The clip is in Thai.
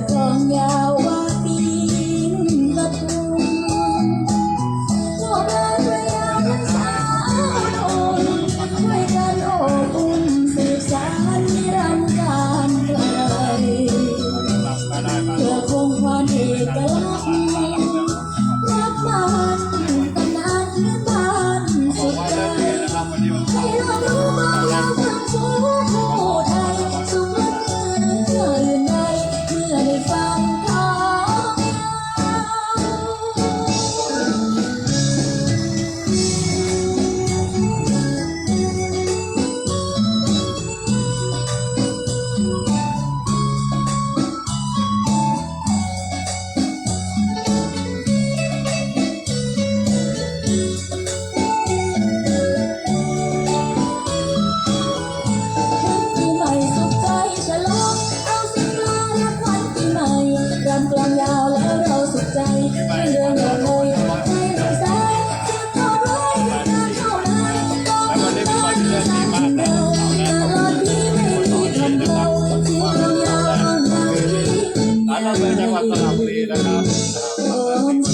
光亮 ความยาวแล้วเราสุขใจไม่เดินแบบโมยหัวใจเราแสนจะต่อร้อยการเท่าไรต้องการเราตลอดที่ไม่มีคำเราที่ความยาวเอาไหน แล้วเราเป็นจังหวัดสระบุรีนะครับ